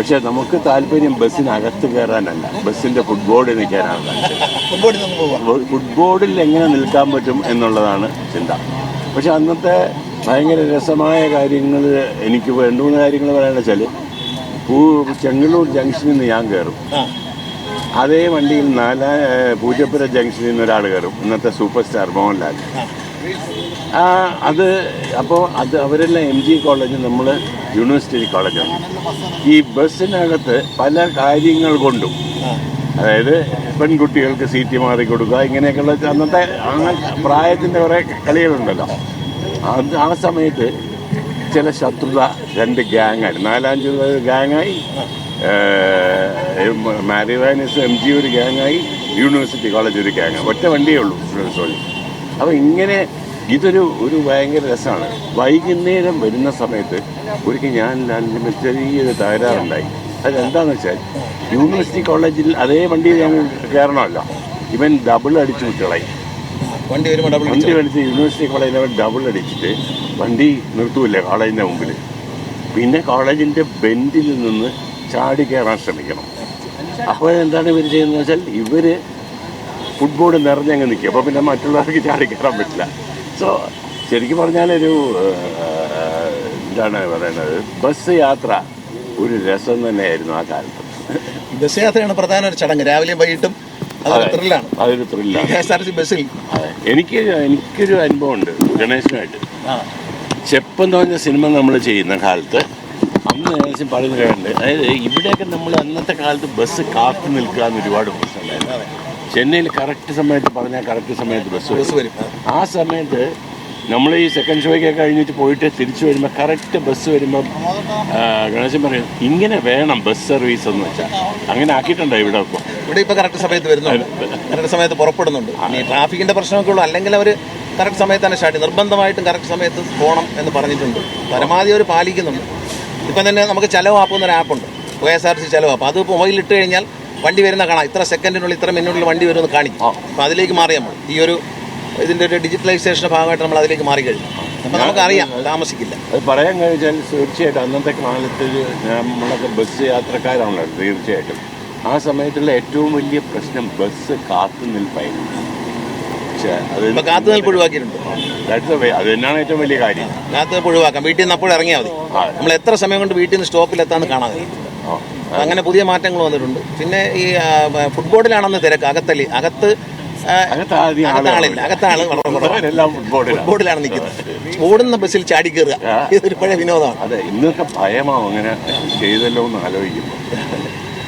പക്ഷെ നമുക്ക് താല്പര്യം ബസ്സിനകത്ത് കയറാനല്ല. ബസ്സിന്റെ നിന്ന് പോവാം ഫുട്ബോർഡിൽ എങ്ങനെ നിൽക്കാൻ പറ്റും എന്നുള്ളതാണ് ചിന്ത. പക്ഷെ അന്നത്തെ ഭയങ്കര രസമായ കാര്യങ്ങൾ എനിക്ക് രണ്ട് മൂന്ന് കാര്യങ്ങൾ പറയാന്ന് വെച്ചാൽ പൂ ചെങ്ങന്നൂർ ജംഗ്ഷനിൽ നിന്ന് ഞാൻ കയറും. അതേ വണ്ടിയിൽ നാലാ പൂജപ്പുര ജംഗ്ഷനിൽ നിന്ന് ഒരാൾ കയറും. ഇന്നത്തെ സൂപ്പർ സ്റ്റാർ മോഹൻലാൽ. അത് അപ്പോൾ അത് അവരെല്ലാം എം ജി കോളേജ് നമ്മൾ യൂണിവേഴ്സിറ്റി കോളേജാണ് ഈ ബസ്സിനകത്ത് പല കാര്യങ്ങൾ കൊണ്ടും അതായത് പെൺകുട്ടികൾക്ക് സീറ്റ് മാറി കൊടുക്കുക ഇങ്ങനെയൊക്കെയുള്ള അന്നത്തെ പ്രായത്തിന്റെ കുറേ കളികളുണ്ടല്ലോ. അത് ആ സമയത്ത് ചില ശത്രുത രണ്ട് ഗ്യാങ്ങായി നാലഞ്ച് ഗ്യാങ്ങായി മാരിവാനിസ് എം ജി ഒരു ഗ്യാങ്ങായി യൂണിവേഴ്സിറ്റി കോളേജ് ഒരു ഗ്യാങ് ഒറ്റ വണ്ടിയേ ഉള്ളൂ വഴി അപ്പോൾ ഇങ്ങനെ ഇതൊരു ഒരു ഭയങ്കര രസമാണ്. വൈകുന്നേരം വരുന്ന സമയത്ത് ഒരിക്കൽ ഞാൻ ലാലിന്റെ ചെറിയൊരു തകരാറുണ്ടായി. അതെന്താണെന്ന് വെച്ചാൽ യൂണിവേഴ്സിറ്റി കോളേജിൽ അതേ വണ്ടിയിൽ ഞാൻ കയറണമല്ലോ. ഇവൻ ഡബിൾ അടിച്ചു കുട്ടികളായി. വണ്ടി വരുമ്പോൾ ഡബിൾ വണ്ടി അടിച്ച്? യൂണിവേഴ്സിറ്റി കോളേജിൽ അവൻ ഡബിൾ അടിച്ചിട്ട് വണ്ടി നിർത്തുമല്ലേ കോളേജിന്റെ മുമ്പിൽ പിന്നെ കോളേജിന്റെ ബെൻഡിൽ നിന്ന് ചാടി കയറാൻ ശ്രമിക്കണം. അപ്പോൾ എന്താണ് ഇവർ ചെയ്യുന്നത് വെച്ചാൽ ഇവർ ഫുട്ബോൾ നിറഞ്ഞങ്ങ് നിൽക്കും. അപ്പോൾ പിന്നെ മറ്റുള്ളവർക്ക് ചാടി കയറാൻ പറ്റില്ല. സോ ശരിക്കും പറഞ്ഞാൽ ഒരു എന്താണ് പറയുന്നത്? ബസ് യാത്ര ഒരു രസം തന്നെയായിരുന്നു ആ കാലത്ത്. ബസ് യാത്രയാണ് പ്രധാന ഒരു ചടങ്ങ്. രാവിലെയും വൈകിട്ടും അതൊരു ത്രില്ലാണ് ബസ്സിൽ. എനിക്ക് എനിക്കൊരു അനുഭവമുണ്ട് ഗണേശനുമായിട്ട്. ആ. ചെപ്പ് എന്ന് പറഞ്ഞ സിനിമ നമ്മൾ ചെയ്യുന്ന കാലത്ത് അന്ന് ഏകദേശം പറയുന്ന കേട്ടുണ്ട് അതായത് ഇവിടെയൊക്കെ നമ്മൾ അന്നത്തെ കാലത്ത് ബസ് കാത്തു നിൽക്കുക എന്ന് ഒരുപാട് പ്രശ്നമുണ്ടായിരുന്നു. ചെന്നൈയിൽ കറക്റ്റ് സമയത്ത് പറഞ്ഞാൽ കറക്റ്റ് സമയത്ത് ബസ് ബസ് വരും ആ. സമയത്ത് നമ്മൾ ഈ സെക്കൻഡ് ഷോയ്ക്ക് കഴിഞ്ഞിട്ട് പോയിട്ട് തിരിച്ചു വരുമ്പോൾ കറക്റ്റ് ബസ് വരുമ്പം ഗണേശൻ പറയും ഇങ്ങനെ വേണം ബസ് സർവീസ് എന്ന് വെച്ചാൽ അങ്ങനെ ആക്കിയിട്ടുണ്ടോ ഇവിടെ ഇപ്പോൾ ഇവിടെ ഇപ്പോൾ കറക്റ്റ് സമയത്ത് വരുന്നുണ്ട്. കറക്റ്റ് സമയത്ത് പുറപ്പെടുന്നുണ്ട്. ഈ ട്രാഫിക്കിന്റെ പ്രശ്നമൊക്കെ ഉള്ളൂ അല്ലെങ്കിൽ അവർ കറക്റ്റ് സമയത്ത് തന്നെ സ്റ്റാർട്ട് നിർബന്ധമായിട്ടും കറക്റ്റ് സമയത്ത് പോകണം എന്ന് പറഞ്ഞിട്ടുണ്ട്. പരമാവധി അവർ പാലിക്കുന്നുണ്ട്. ഇപ്പം തന്നെ നമുക്ക് ചെലവ് ആപ്പ് എന്നൊരു ആപ്പുണ്ട് ഒ എസ് ആർ സി ചെലവ്. ആപ്പ് അത് മൊബൈലിൽ ഇട്ട് കഴിഞ്ഞാൽ വണ്ടി വരുന്ന കാണാം. ഇത്ര സെക്കൻഡിനുള്ളിൽ ഇത്ര മിനിറ്റിനുള്ളിൽ വണ്ടി വരുമെന്ന് കാണിക്കും. അപ്പോൾ അതിലേക്ക് മാറി നമ്മൾ ഈ ഒരു ഇതിന്റെ ഒരു ഡിജിറ്റലൈസേഷന്റെ ഭാഗമായിട്ട് നമ്മൾ അതിലേക്ക് മാറി കഴിഞ്ഞു അപ്പോൾ നമുക്കറിയാം താമസിക്കില്ല. അത് പറയാൻ കഴിഞ്ഞാൽ തീർച്ചയായിട്ടും അന്നത്തെ കാലത്ത് നമ്മളൊക്കെ ബസ് യാത്രക്കാരാണല്ലോ തീർച്ചയായിട്ടും. ആ സമയത്തുള്ള ഏറ്റവും വലിയ പ്രശ്നം ബസ് കാത്തു നിൽപ്പായിരുന്നു. പക്ഷേ അത് കാത്തു നിൽപ്പ് ഒഴിവാക്കിയിട്ടുണ്ട്. തന്നെയാണ് ഏറ്റവും വലിയ കാര്യം. കാത്തു നിൽപ്പ് ഒഴിവാക്കാം. വീട്ടിൽ നിന്ന് അപ്പോൾ ഇറങ്ങിയാൽ മതി. നമ്മൾ എത്ര സമയം കൊണ്ട് വീട്ടിൽ നിന്ന് സ്റ്റോപ്പിലെത്താന്ന് കാണാതെ. അങ്ങനെ പുതിയ മാറ്റങ്ങൾ വന്നിട്ടുണ്ട്. പിന്നെ ഈ ഫുട്ബോളിലാണെന്ന് തിരക്ക്. അകത്തലി അകത്ത് ആ, അകത്ത് ആദ്യം അകത്ത് ആളുകൾ ആളില്ല അകത്ത് ആൾ വളരെ കുറവാണ്. ഫുട്ബോളിലാണ് ഫുട്ബോളിലാണ് നിൽക്കുന്നത്. ഓടുന്ന ബസ്സിൽ ചാടി കയറുക. ഇതൊരു പഴയ വിനോദമാണ്. അതെ ഇന്നൊക്കെ ഭയമാവും അങ്ങനെ ചെയ്തല്ലോ എന്ന് ആലോചിക്കുമ്പോൾ